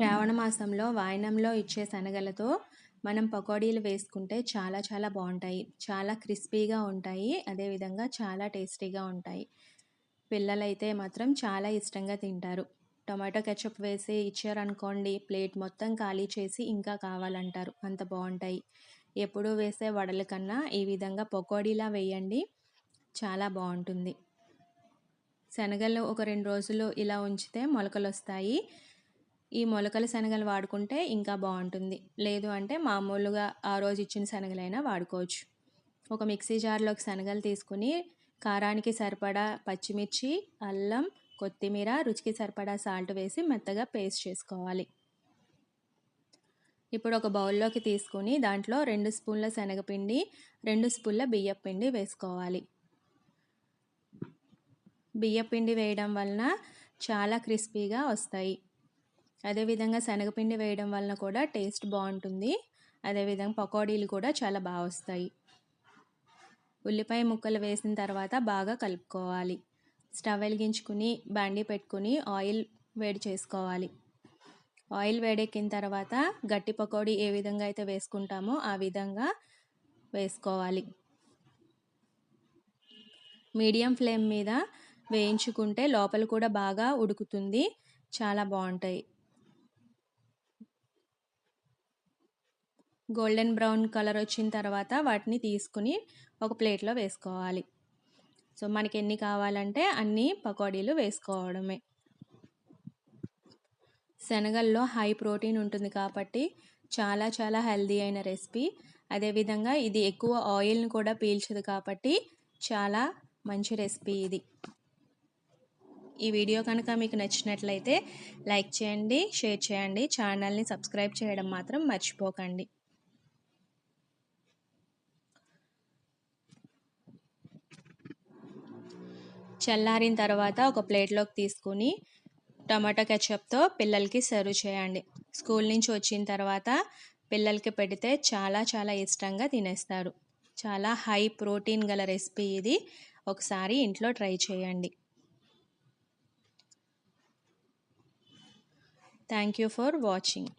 శ్రావణ మాసంలో వాయనంలో ఇచ్చే శనగలతో మనం పకోడీలు వేసుకుంటే చాలా చాలా బాగుంటాయి. చాలా క్రిస్పీగా ఉంటాయి. అదేవిధంగా చాలా టేస్టీగా ఉంటాయి. పిల్లలైతే మాత్రం చాలా ఇష్టంగా తింటారు. టొమాటో కెచప్ వేసి ఇచ్చారనుకోండి ప్లేట్ మొత్తం ఖాళీ చేసి ఇంకా కావాలంటారు. అంత బాగుంటాయి. ఎప్పుడు వేసే వడల కన్నా ఈ విధంగా పకోడీలా వేయండి. చాలా బాగుంటుంది. శనగలు ఒక రెండు రోజులు ఇలా ఉంచితే మొలకలు వస్తాయి ఈ మొలకల శనగలు వాడుకుంటే ఇంకా బాగుంటుంది. లేదు అంటే మామూలుగా ఆ రోజు ఇచ్చిన శనగలైనా వాడుకోవచ్చు. ఒక మిక్సీ జార్లోకి శనగలు తీసుకుని కారానికి సరిపడా పచ్చిమిర్చి అల్లం కొత్తిమీర రుచికి సరిపడా సాల్ట్ వేసి మెత్తగా పేస్ట్ చేసుకోవాలి. ఇప్పుడు ఒక బౌల్లోకి తీసుకుని దాంట్లో రెండు స్పూన్ల శనగపిండి రెండు స్పూన్ల బియ్యపిండి వేసుకోవాలి. బియ్యపిండి వేయడం వలన చాలా క్రిస్పీగా వస్తాయి. అదేవిధంగా శనగపిండి వేయడం వలన కూడా టేస్ట్ బాగుంటుంది. అదేవిధంగా పకోడీలు కూడా చాలా బాగా వస్తాయి. ఉల్లిపాయ ముక్కలు వేసిన తర్వాత బాగా కలుపుకోవాలి. స్టవ్ వెలిగించుకుని బండి పెట్టుకుని ఆయిల్ వేడి చేసుకోవాలి. ఆయిల్ వేడెక్కిన తర్వాత గట్టి పకోడీ ఏ విధంగా అయితే వేసుకుంటామో ఆ విధంగా వేసుకోవాలి. మీడియం ఫ్లేమ్ మీద వేయించుకుంటే లోపల కూడా బాగా ఉడుకుతుంది. చాలా బాగుంటాయి. గోల్డెన్ బ్రౌన్ కలర్ వచ్చిన తర్వాత వాటిని తీసుకుని ఒక ప్లేట్లో వేసుకోవాలి. సో మనకి ఎన్ని కావాలంటే అన్ని పకోడీలు వేసుకోవడమే. శనగల్లో హై ప్రోటీన్ ఉంటుంది కాబట్టి చాలా చాలా హెల్దీ అయిన రెసిపీ. అదేవిధంగా ఇది ఎక్కువ ఆయిల్ని కూడా పీల్చదు కాబట్టి చాలా మంచి రెసిపీ ఇది. ఈ వీడియో కనుక మీకు నచ్చినట్లయితే లైక్ చేయండి షేర్ చేయండి. ఛానల్ని సబ్స్క్రైబ్ చేయడం మాత్రం మర్చిపోకండి. చల్లారిన తర్వాత ఒక ప్లేట్లోకి తీసుకుని టమాటో కెచప్తో పిల్లలకి సర్వ్ చేయండి. స్కూల్ నుంచి వచ్చిన తర్వాత పిల్లలకి పెడితే చాలా చాలా ఇష్టంగా తినేస్తారు. చాలా హై ప్రోటీన్ గల రెసిపీ ఇది. ఒకసారి ఇంట్లో ట్రై చేయండి. Thank you for watching.